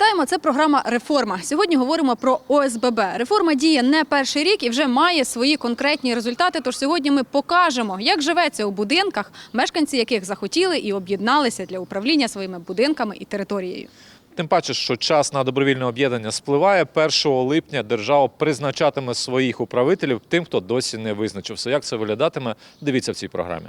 вітаємо! Це програма Реформа. Сьогодні говоримо про ОСББ. Реформа діє не перший рік і вже має свої конкретні результати. Тож сьогодні ми покажемо, як живеться у будинках, мешканці яких захотіли і об'єдналися для управління своїми будинками і територією. Тим паче, що час на добровільне об'єднання спливає. 1 липня держава призначатиме своїх управителів тим, хто досі не визначився. Як це виглядатиме? Дивіться в цій програмі.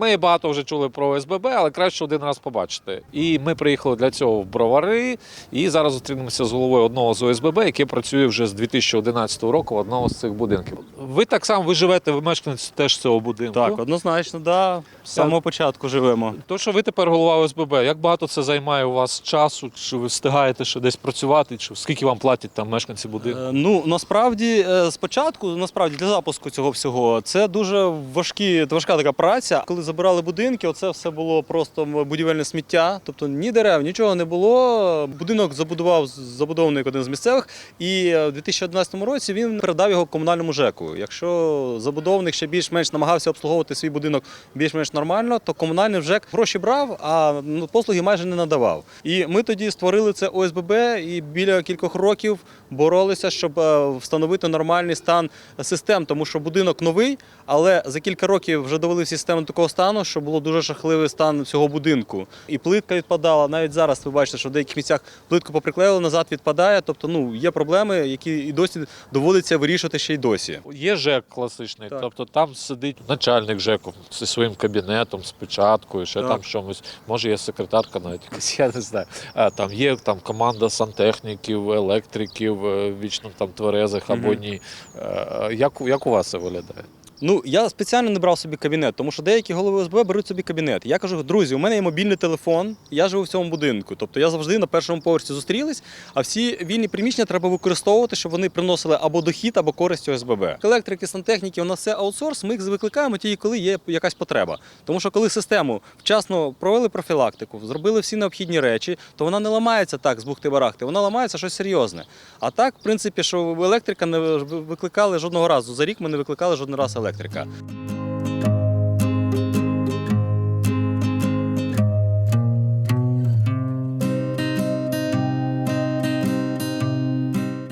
Ми багато вже чули про ОСББ, але краще один раз побачити. І ми приїхали для цього в Бровари. І зараз зустрінемося з головою одного з ОСББ, який працює вже з 2011 року в одному з цих будинків. Ви так само ви живете, ви мешканець теж цього будинку. Так, однозначно, да. З самого початку живемо. То, що ви тепер голова ОСББ, як багато це займає у вас часу? Чи ви встигаєте ще десь працювати? Чи скільки вам платять там мешканці будинку? Е, Ну насправді е, спочатку, насправді для запуску цього всього, це дуже важкі, важка така праця. Коли забирали будинки, оце все було просто будівельне сміття, тобто ні дерев, нічого не було. Будинок забудував забудовник один з місцевих, і е, в 2011 році він передав його комунальному ЖЕКу. Якщо забудовник ще більш-менш намагався обслуговувати свій будинок більш-менш нормально, то комунальний ЖЕК гроші брав, а послуги майже не надавав. І ми тоді створили це ОСББ і біля кількох років боролися, щоб е, встановити нормальний стан систем, тому що будинок новий, але за кілька років вже довели систему такого стану, що було дуже жахливий стан цього будинку. І плитка відпадала. Навіть зараз ви бачите, що в деяких місцях плитку поприклеїли, назад відпадає. Тобто, ну є проблеми, які і досі доводиться вирішувати ще й досі. Є ЖЕК класичний, Так. тобто там сидить начальник ЖЕКу зі своїм кабінетом, з печаткою, ще Так. там чомусь. Може, є секретарка навіть якась, я не знаю. А, там є там команда сантехніків, електриків, е, вічно там тверезих або Мгм. ні. Е, Як, як у вас це виглядає? Ну, я спеціально не брав собі кабінет, тому що деякі голови ОСБ беруть собі кабінет. Я кажу, друзі, у мене є мобільний телефон, я живу в цьому будинку. Тобто я завжди на першому поверсі зустрілись, а всі вільні приміщення треба використовувати, щоб вони приносили або дохід, або користь ОСББ. Електрики, сантехніки, у нас все аутсорс, ми їх викликаємо тільки коли є якась потреба. Тому що коли систему вчасно провели профілактику, зробили всі необхідні речі, то вона не ламається так з бухти-барахти, вона ламається щось серйозне. А так, в принципі, що електрика не викликали жодного разу. За рік ми не викликали жоден раз електрика.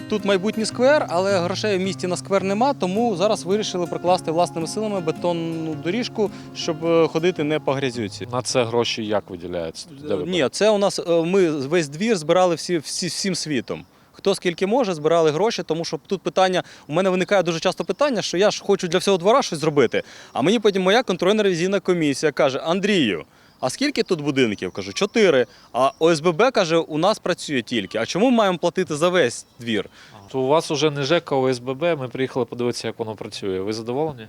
Тут майбутній сквер, але грошей в місті на сквер нема, тому зараз вирішили прокласти власними силами бетонну доріжку, щоб е, ходити не по грязюці. На це гроші як виділяються? Ні, це у нас е, ми весь двір збирали всі, всі всім світом. Хто скільки може, збирали гроші, тому що тут питання. У мене виникає дуже часто питання, що я ж хочу для всього двора щось зробити. А мені потім моя контрольно-ревізійна комісія каже: Андрію, а скільки тут будинків? Кажу, чотири. А ОСББ каже, у нас працює тільки. А чому ми маємо платити за весь двір? То у вас вже не ЖЕК, а ОСББ. Ми приїхали подивитися, як воно працює. Ви задоволені?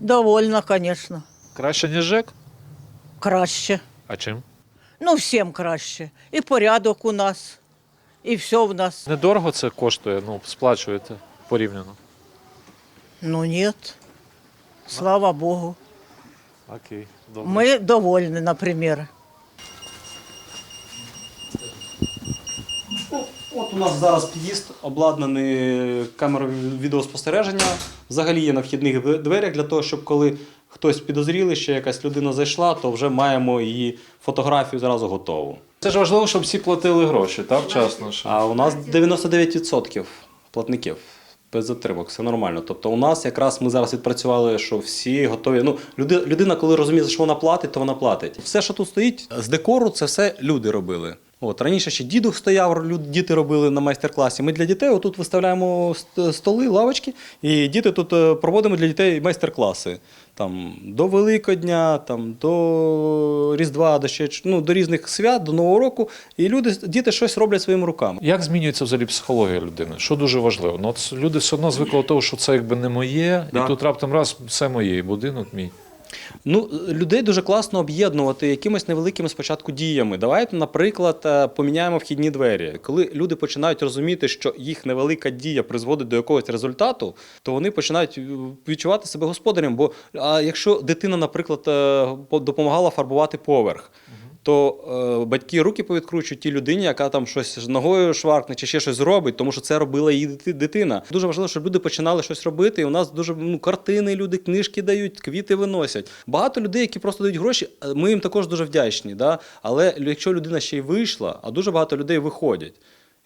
Довольно, звісно. Краще, ніж ЖЕК? Краще. А чим? Ну, всім краще. І порядок у нас, і все в нас. Недорого це коштує, ну, сплачуєте порівняно. Ну, ні. Слава Богу. Окей, добре. Ми довольні, наприклад. От у нас зараз під'їзд обладнаний камерою відеоспостереження. Взагалі є на вхідних дверях для того, щоб коли хтось підозрілий, що якась людина зайшла, то вже маємо її фотографію зразу готову. Це ж важливо, щоб всі платили гроші, так? Вчасно. ж. А у нас 99% платників. Без затримок, все нормально. Тобто у нас якраз ми зараз відпрацювали, що всі готові. Ну, люди, людина, коли розуміє, за що вона платить, то вона платить. Все, що тут стоїть, з декору, це все люди робили. От раніше ще дідух стояв, люд- діти робили на майстер-класі. Ми для дітей отут виставляємо столи, лавочки, і діти тут е, проводимо для дітей майстер-класи. Там до Великодня, там до Різдва, до ще ну, до різних свят, до Нового року. І люди, діти щось роблять своїми руками. Як змінюється взагалі психологія людини? Що дуже важливо? Ну, от люди все одно звикли до того, що це якби не моє, Да. і тут раптом раз все моє, і будинок мій. Ну, людей дуже класно об'єднувати якимись невеликими спочатку діями. Давайте, наприклад, е, поміняємо вхідні двері. Коли люди починають розуміти, що їх невелика дія призводить до якогось результату, то вони починають е, відчувати себе господарем. Бо а якщо дитина, наприклад, е, по- допомагала фарбувати поверх. То е, батьки руки повідкручують тій людині, яка там щось ногою шваркне чи ще щось зробить, тому що це робила її дити- дитина. Дуже важливо, щоб люди починали щось робити. І у нас дуже ну, картини, люди книжки дають, квіти виносять. Багато людей, які просто дають гроші, е, ми їм також дуже вдячні. Да? Але якщо людина ще й вийшла, а дуже багато людей виходять.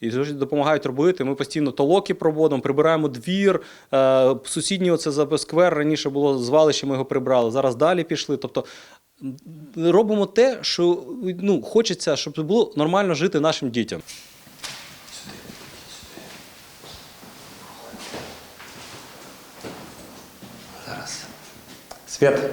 І допомагають робити. Ми постійно толоки проводимо, прибираємо двір. Е, сусідній оце за сквер раніше було звалище, ми його прибрали. Зараз далі пішли. Тобто робимо те, що ну, хочеться, щоб було нормально жити нашим дітям. Зараз. Свят.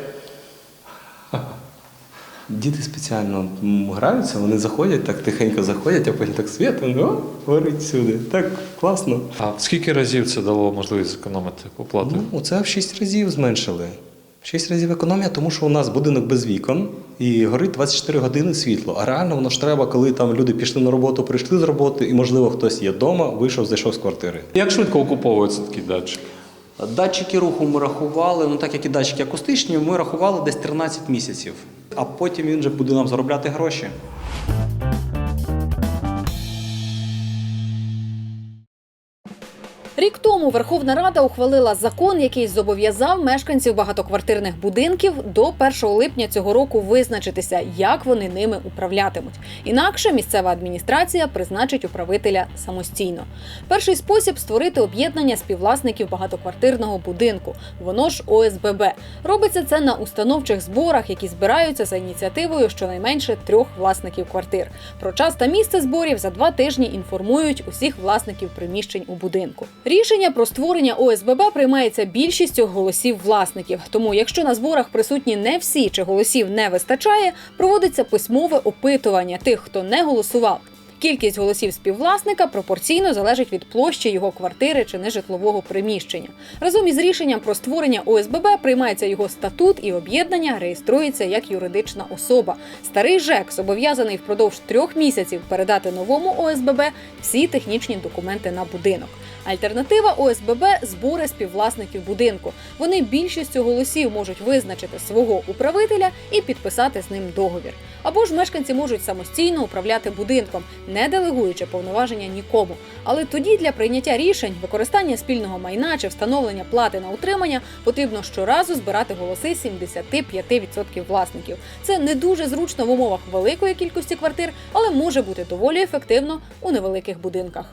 Діти спеціально граються, вони заходять, так тихенько заходять, а потім так свят, ну, горить сюди. Так класно. А скільки разів це дало можливість зекономити оплату? Ну, оце в 6 разів зменшили. 6 разів економія, тому що у нас будинок без вікон і горить 24 години світло. А реально воно ж треба, коли там люди пішли на роботу, прийшли з роботи, і, можливо, хтось є вдома, вийшов, зайшов з квартири. Як швидко окуповуються такий датчик? Датчики руху ми рахували, ну так як і датчики акустичні, ми рахували десь 13 місяців. А потім він вже буде нам заробляти гроші. Рік тому Верховна Рада ухвалила закон, який зобов'язав мешканців багатоквартирних будинків до 1 липня цього року визначитися, як вони ними управлятимуть. Інакше місцева адміністрація призначить управителя самостійно. Перший спосіб створити об'єднання співвласників багатоквартирного будинку. Воно ж ОСББ. Робиться це на установчих зборах, які збираються за ініціативою щонайменше трьох власників квартир. Про час та місце зборів за два тижні інформують усіх власників приміщень у будинку. Рішення про створення ОСББ приймається більшістю голосів власників. Тому, якщо на зборах присутні не всі чи голосів не вистачає, проводиться письмове опитування тих, хто не голосував. Кількість голосів співвласника пропорційно залежить від площі його квартири чи нежитлового приміщення. Разом із рішенням про створення ОСББ приймається його статут і об'єднання реєструється як юридична особа. Старий ЖЕК зобов'язаний впродовж трьох місяців передати новому ОСББ всі технічні документи на будинок. Альтернатива ОСББ збори співвласників будинку. Вони більшістю голосів можуть визначити свого управителя і підписати з ним договір. Або ж мешканці можуть самостійно управляти будинком, не делегуючи повноваження нікому. Але тоді для прийняття рішень, використання спільного майна чи встановлення плати на утримання потрібно щоразу збирати голоси 75% власників. Це не дуже зручно в умовах великої кількості квартир, але може бути доволі ефективно у невеликих будинках.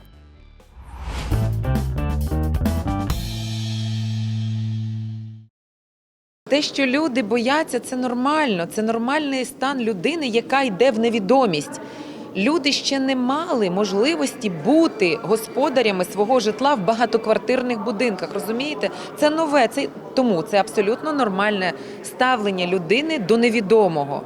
Те, що люди бояться, це нормально. Це нормальний стан людини, яка йде в невідомість. Люди ще не мали можливості бути господарями свого житла в багатоквартирних будинках. Розумієте, це нове. Це тому це абсолютно нормальне ставлення людини до невідомого.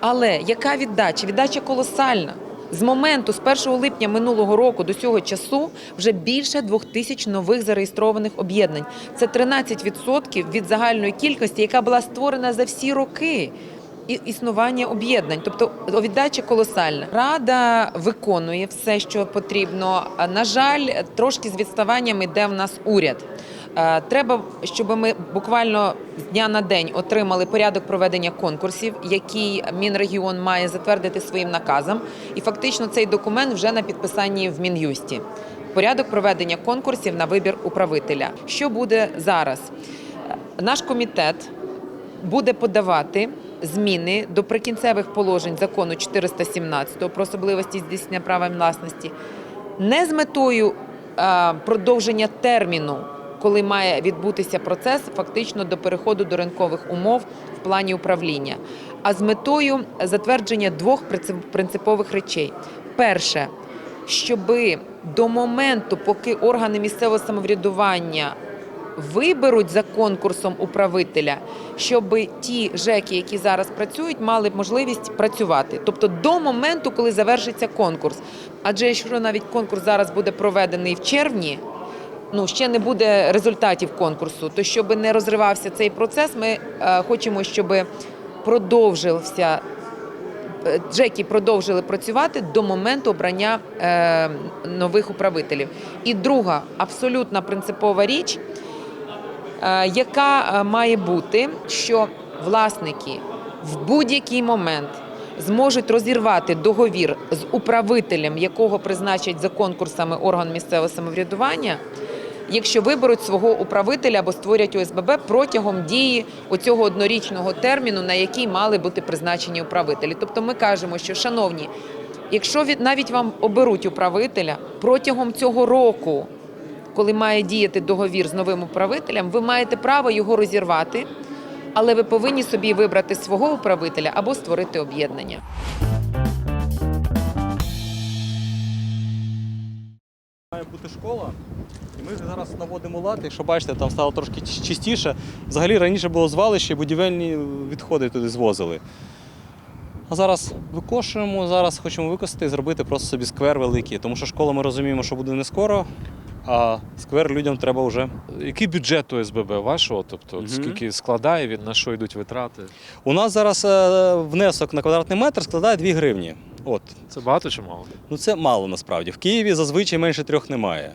Але яка віддача? Віддача колосальна. З моменту з 1 липня минулого року до цього часу вже більше двох тисяч нових зареєстрованих об'єднань. Це 13% від загальної кількості, яка була створена за всі роки і- існування об'єднань. Тобто віддача колосальна. Рада виконує все, що потрібно. На жаль, трошки з відставанням йде в нас уряд. Е, Треба, щоб ми буквально з дня на день отримали порядок проведення конкурсів, який Мінрегіон має затвердити своїм наказом. І фактично цей документ вже на підписанні в Мін'юсті. Порядок проведення конкурсів на вибір управителя. Що буде зараз? Наш комітет буде подавати зміни до прикінцевих положень закону 417 про особливості здійснення права власності не з метою е, продовження терміну, коли має відбутися процес фактично до переходу до ринкових умов в плані управління, а з метою затвердження двох принцип- принципових речей. Перше, щоби до моменту, поки органи місцевого самоврядування виберуть за конкурсом управителя, щоб ті ЖЕКи, які зараз працюють, мали можливість працювати. Тобто до моменту, коли завершиться конкурс. Адже якщо навіть конкурс зараз буде проведений в червні, ну ще не буде результатів конкурсу, то щоб не розривався цей процес, ми е, хочемо, щоб продовжився. е, Джеки продовжили працювати до моменту обрання е, нових управителів. І друга абсолютно принципова річ, яка має бути, що власники в будь-який момент зможуть розірвати договір з управителем, якого призначать за конкурсами орган місцевого самоврядування, якщо виберуть свого управителя або створять ОСББ протягом дії оцього однорічного терміну, на який мали бути призначені управителі. Тобто ми кажемо, що шановні, якщо навіть вам оберуть управителя протягом цього року, коли має діяти договір з новим управителем, ви маєте право його розірвати, але ви повинні собі вибрати свого управителя або створити об'єднання. Школа, і ми зараз наводимо лад. Якщо бачите, там стало трошки чистіше. Взагалі раніше було звалище, будівельні відходи туди звозили. А зараз викошуємо, зараз хочемо викосити і зробити просто собі сквер великий. Тому що школа ми розуміємо, що буде не скоро, а сквер людям треба вже. Який бюджет ОСББ вашого? Тобто, Мгм. скільки складає він, на що йдуть витрати? У нас зараз е, внесок на квадратний метр складає 2 гривні. От. Це багато чи мало? Ну це мало насправді. В Києві зазвичай менше трьох немає.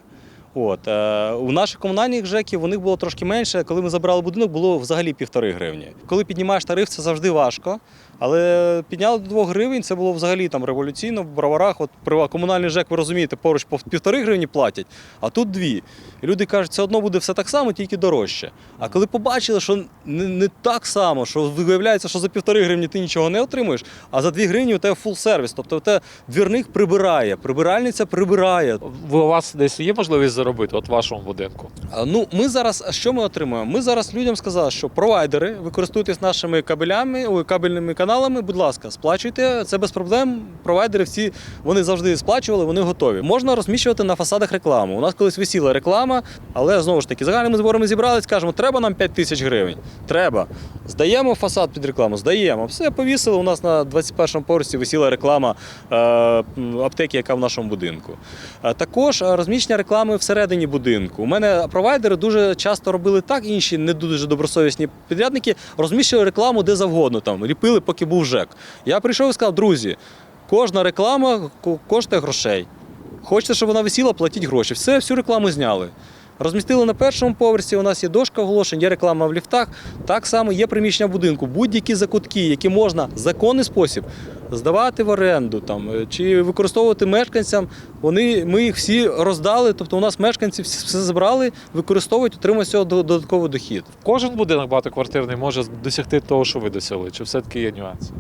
От, е, у наших комунальних ЖЕКів у них було трошки менше. Коли ми забрали будинок, було взагалі півтори гривні. Коли піднімаєш тариф, це завжди важко. Але підняли до 2 гривень, це було взагалі там революційно в броварах. От комунальний ЖЕК, ви розумієте, поруч по півтори гривні платять, а тут дві. І люди кажуть, все одно буде все так само, тільки дорожче. А коли побачили, що не, не так само, що виявляється, що за півтори гривні ти нічого не отримуєш, а за 2 гривні у тебе фул сервіс. Тобто у тебе двірник прибирає, прибиральниця прибирає. Ви- У вас десь є можливість заробити от в вашому будинку? А, Ну, ми зараз, що ми отримуємо? Ми зараз людям сказали, що провайдери, ви користуєтесь нашими кабелями, кабельними каналами, будь ласка, сплачуйте, це без проблем. Провайдери всі вони завжди сплачували, вони готові. Можна розміщувати на фасадах рекламу. У нас колись висіла реклама, але знову ж таки, загальними зборами зібрались, кажемо, треба нам 5 тисяч гривень. Треба. Здаємо фасад під рекламу, здаємо. Все повісили. У нас на 21-му поверсі висіла реклама е, аптеки, яка в нашому будинку. Е, Також е, розміщення реклами всередині будинку. У мене провайдери дуже часто робили так, інші не дуже добросовісні підрядники розміщували рекламу де завгодно, там ліпили, поки був ЖЕК. Я прийшов і сказав, друзі, кожна реклама коштує грошей. Хочете, щоб вона висіла, платіть гроші. Все, всю рекламу зняли. Розмістили на першому поверсі, у нас є дошка оголошень, є реклама в ліфтах. Так само є приміщення будинку, будь-які закутки, які можна в законний спосіб здавати в оренду там, е, чи використовувати мешканцям. Вони, ми їх всі роздали, тобто у нас мешканці все забрали, використовують, отримують цього до- додатковий дохід. Кожен будинок багатоквартирний може досягти того, що ви досягли, чи все-таки є нюанси?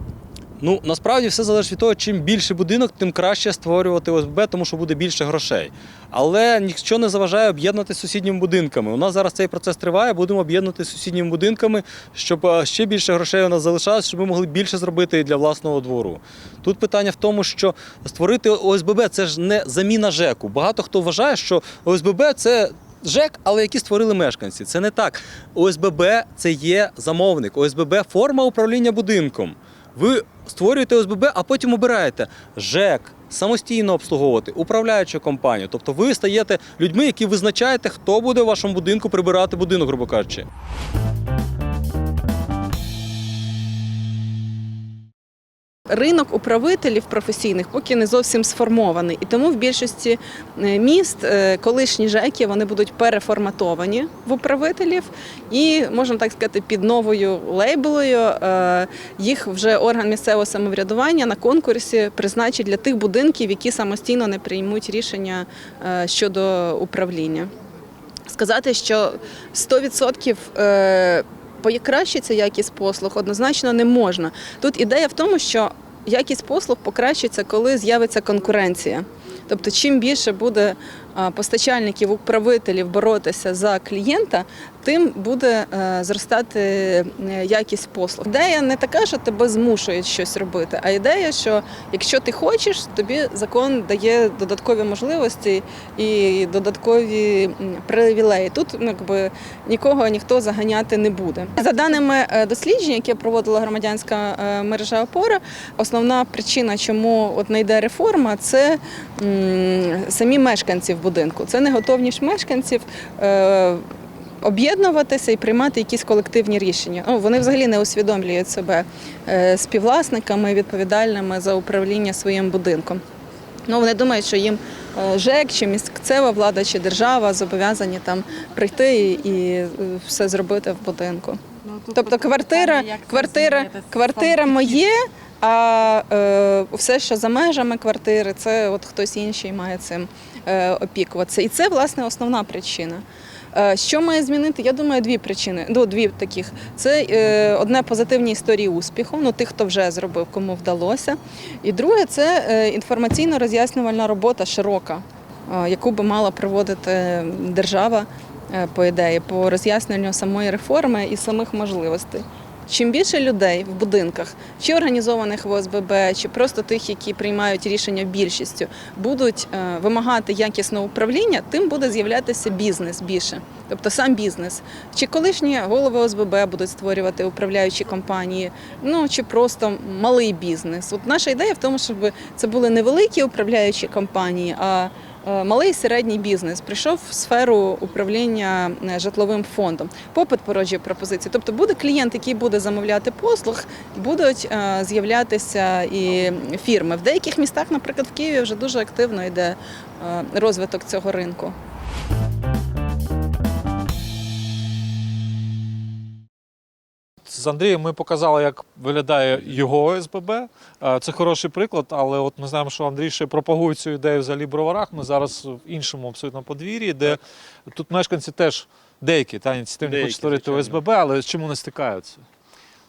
Ну насправді все залежить від того, чим більше будинок, тим краще створювати ОСБ, тому що буде більше грошей. Але нічого не заважає об'єднати з сусідніми будинками. У нас зараз цей процес триває, будемо об'єднувати з сусідніми будинками, щоб е, ще більше грошей у нас залишалось, щоб ми могли більше зробити для власного двору. Тут питання в тому, що створити ОСББ це ж не заміна ЖЕКу. Багато хто вважає, що ОСББ це. ЖЕК, але які створили мешканці. Це не так. ОСББ це є замовник. ОСББ форма управління будинком. Ви створюєте ОСББ, а потім обираєте ЖЕК, самостійно обслуговувати, управляючу компанію. Тобто ви стаєте людьми, які визначаєте, хто буде в вашому будинку прибирати будинок, грубо кажучи. Ринок управителів професійних поки не зовсім сформований, і тому в більшості е, міст е, колишні ЖЕКи вони будуть переформатовані в управителів, і можна так сказати, під новою лейблою е, їх вже орган місцевого самоврядування на конкурсі призначить для тих будинків, які самостійно не приймуть рішення щодо управління. Сказати, що 100% е, покращиться якість послуг, однозначно не можна. Тут ідея в тому, що якість послуг покращиться, коли з'явиться конкуренція. Тобто, чим більше буде постачальників, управителів боротися за клієнта, тим буде е, зростати е, якість послуг. Ідея не така, що тебе змушують щось робити, а ідея, що якщо ти хочеш, тобі закон дає додаткові можливості і додаткові привілеї. Тут ну, якби, нікого ніхто заганяти не буде. За даними е, досліджень, яке проводила громадянська мережа опора, основна причина, чому от не йде реформа, це самі мешканці в будинку. Це неготовність мешканців. Об'єднуватися і приймати якісь колективні рішення. Ну, вони взагалі не усвідомлюють себе е, співвласниками, відповідальними за управління своїм будинком. Ну, вони думають, що їм е, ЖЕК чи місцева влада чи держава зобов'язані там прийти і, і е, все зробити в будинку. Тобто квартира, квартира, квартира моє, А е, все, що за межами квартири, це от хтось інший має цим е, опікуватися. І це власне основна причина. Е, Що має змінити? Я думаю, дві причини. Ну, дві таких. Це е, одне позитивні історії успіху, ну тих, хто вже зробив, кому вдалося. І друге, це е, інформаційно-роз'яснювальна робота широка, е, яку би мала проводити держава, по ідеї, по роз'ясненню самої реформи і самих можливостей. Чим більше людей в будинках, чи організованих в ОСББ, чи просто тих, які приймають рішення більшістю, будуть е, вимагати якісного управління, тим буде з'являтися бізнес більше. Тобто сам бізнес. Чи колишні голови ОСББ будуть створювати управляючі компанії, ну чи просто малий бізнес. От наша ідея в тому, щоб це були не великі управляючі компанії, а малий і середній бізнес прийшов в сферу управління е, житловим фондом. Попит породжує пропозиції. Тобто буде клієнт, який буде замовляти послуг, будуть е, з'являтися і фірми. В деяких містах, наприклад, в Києві вже дуже активно йде е, розвиток цього ринку. З Андрієм ми показали, як виглядає його ОСББ. Е, Це хороший приклад, але от ми знаємо, що Андрій ще пропагує цю ідею взагалі в броварах. Ми зараз в іншому абсолютно подвір'ї, де тут мешканці теж деякі та ініціативні хочуть створити. ОСББ, але з чим вони стикаються?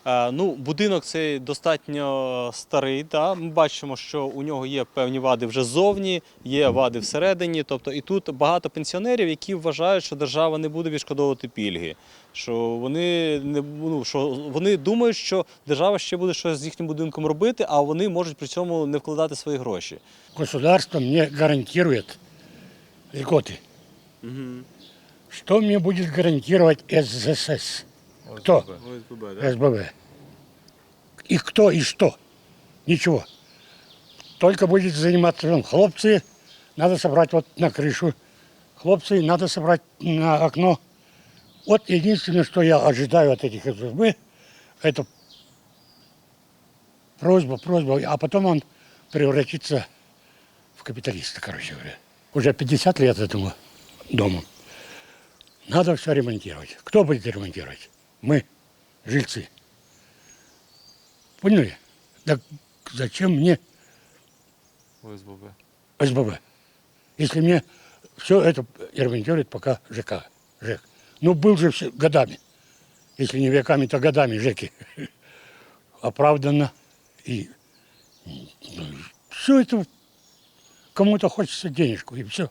Е, Ну, будинок цей достатньо старий. Та? Ми бачимо, що у нього є певні вади вже ззовні, є вади всередині. Тобто, і тут багато пенсіонерів, які вважають, що держава не буде відшкодовувати пільги. Що вони не ну, що вони думають, що держава ще буде щось з їхнім будинком робити, а вони можуть при цьому не вкладати свої гроші. государство мне гарантирует льготы. Что мне будет гарантировать СЗС? Кто? СББ. И кто, и что? Ничего. Только будет заниматься ну, хлопцы, надо собрать вот на крышу. Хлопцы, надо собрать на окно. Вот единственное, что я ожидаю от этих СББ, это просьба, просьба, а потом он превратится в капиталиста, короче говоря. Уже 50 лет этому дому. Надо все ремонтировать. Кто будет ремонтировать? Мы, жильцы. Поняли? Так зачем мне ОСББ. СББ? Если мне все это ремонтирует пока ЖК. ЖЭК. Ну, был же все годами. Если не веками, то годами ЖЭКи. Оправданно. И все это кому-то хочется денежку, и все.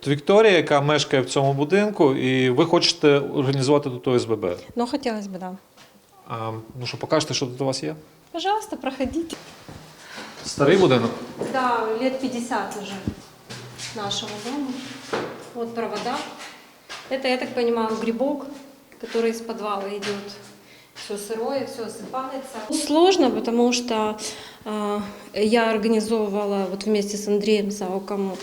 От Вікторія, яка мешкає в цьому будинку, і ви хочете організувати тут ОСББ. Ну, хотелось бы, да. А, ну що, покажете, що тут у вас є? Пожалуйста, проходите. Старий будинок. Да, лет 50 уже нашего дома. Вот провода. Это, я так понимаю, грибок, который из подвала идет. Все сырое, все осыпается. Сложно, потому что э, я организовывала вот вместе с Андреем Зауком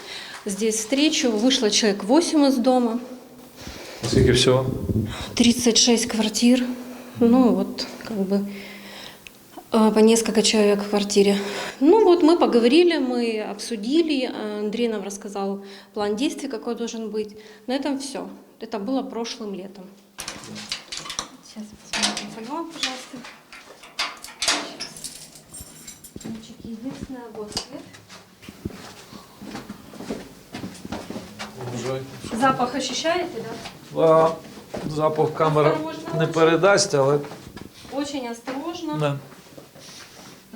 здесь встречу. Вышло человек 8 из дома, Скільки всього? 36 квартир. Ну вот, как бы э, по несколько человек в квартире. Ну вот мы поговорили, мы обсудили. Андрей нам рассказал план действий, какой должен быть. На этом все. Это было прошлым летом. Сейчас посмотрим по вам, пожалуйста. Сейчас. Единственное, вот свет. Запах ощущаете, да? А, запах камера не передасть, але Очень осторожно. не.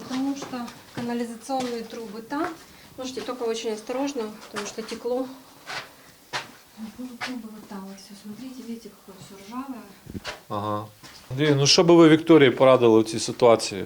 Потому что канализационные трубы там. Можете только очень осторожно, потому что текло. Ну, трубы вот там вот все. Смотрите, видите, какое все ржавое. Ага. Андрій, ну що би ви Вікторії порадили у цій ситуації?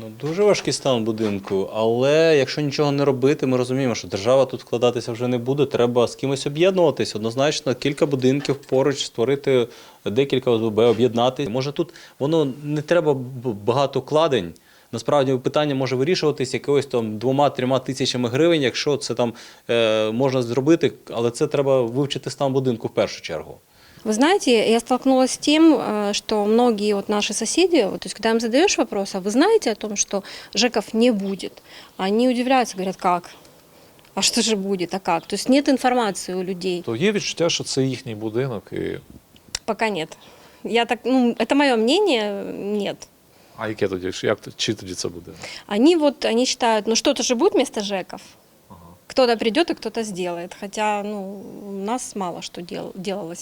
Ну, дуже важкий стан будинку, але якщо нічого не робити, ми розуміємо, що держава тут вкладатися вже не буде. Треба з кимось об'єднуватись. Однозначно, кілька будинків поруч створити декілька ОСББ, об'єднати. Може, тут воно не треба багато вкладень. Насправді питання може вирішуватись якогось там двома-трьома тисячами гривень, якщо це там е, можна зробити, але це треба вивчити стан будинку в першу чергу. Вы знаете, я столкнулась с тем, э, что многие вот наши соседи, вот, то есть когда им задаешь вопрос, а вы знаете о том, что ЖЭКов не будет, они удивляются, говорят, как? А что же будет, а как? То есть нет информации у людей. То є відчуття, що це їхній будинок, і Пока нет. Я так, ну, это мое мнение, нет. А яке тоді? Як то- чи тоді це буде? Они вот, они считают, ну что-то же будет вместо ЖЭКов. Кто-то придет и кто-то сделает. Хотя, ну, у нас мало что дел- делалось.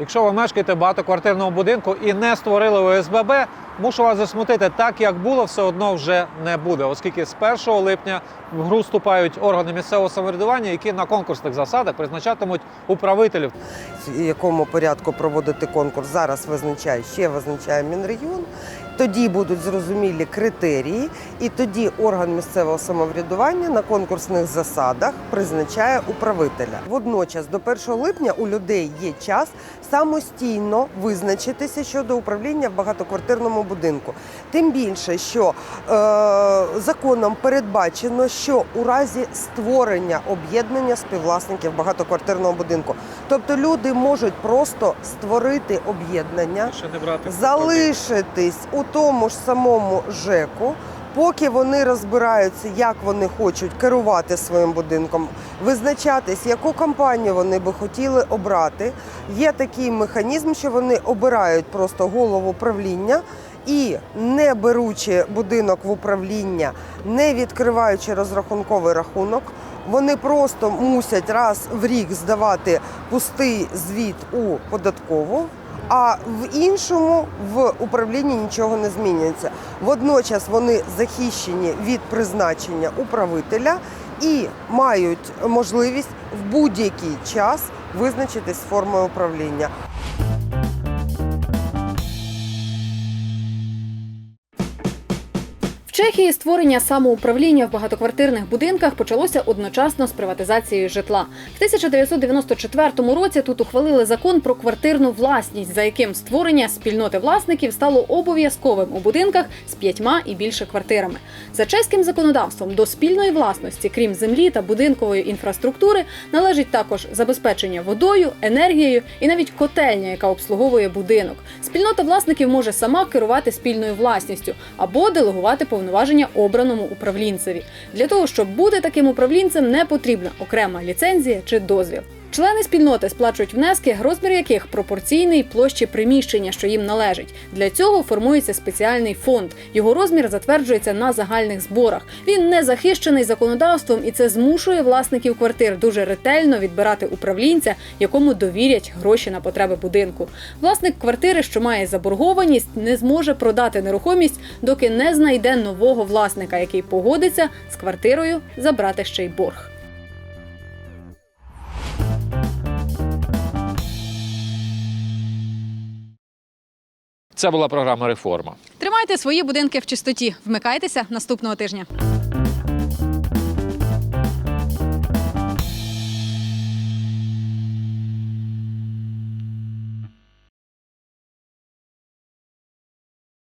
Якщо ви мешкаєте в багатоквартирному будинку і не створили ОСББ, мушу вас засмутити, так як було, все одно вже не буде, оскільки з 1 липня в гру вступають органи місцевого самоврядування, які на конкурсних засадах призначатимуть управителів. в якому порядку проводити конкурс, зараз визначає, ще визначає Мінрегіон. Тоді будуть зрозумілі критерії, і тоді орган місцевого самоврядування на конкурсних засадах призначає управителя. Водночас, до 1 липня у людей є час самостійно визначитися щодо управління в багатоквартирному будинку. Тим більше, що е, законом передбачено, що у разі створення об'єднання співвласників багатоквартирного будинку, тобто люди можуть просто створити об'єднання, залишитись у тому ж самому ЖЕКу. Поки вони розбираються, як вони хочуть керувати своїм будинком, визначатись, яку компанію вони би хотіли обрати. Є такий механізм, що вони обирають просто голову правління і, не беручи будинок в управління, не відкриваючи розрахунковий рахунок, вони просто мусять раз в рік здавати пустий звіт у податкову. А в іншому в управлінні нічого не змінюється. Водночас вони захищені від призначення управителя і мають можливість в будь-який час визначитись формою управління. Чехії створення самоуправління в багатоквартирних будинках почалося одночасно з приватизацією житла. В 1994 році тут ухвалили закон про квартирну власність, за яким створення спільноти власників стало обов'язковим у будинках з п'ятьма і більше квартирами. За чеським законодавством до спільної власності, крім землі та будинкової інфраструктури, належить також забезпечення водою, енергією і навіть котельня, яка обслуговує будинок. Спільнота власників може сама керувати спільною власністю або делегувати повноваження обраному управлінцеві. Для того, щоб бути таким управлінцем, не потрібна окрема ліцензія чи дозвіл. Члени спільноти сплачують внески, розмір яких пропорційний площі приміщення, що їм належить. Для цього формується спеціальний фонд. Його розмір затверджується на загальних зборах. Він не захищений законодавством, і це змушує власників квартир дуже ретельно відбирати управлінця, якому довірять гроші на потреби будинку. Власник квартири, що має заборгованість, не зможе продати нерухомість, доки не знайде нового власника, який погодиться з квартирою забрати ще й борг. Це була програма Реформа. Тримайте свої будинки в чистоті. Вмикайтеся наступного тижня.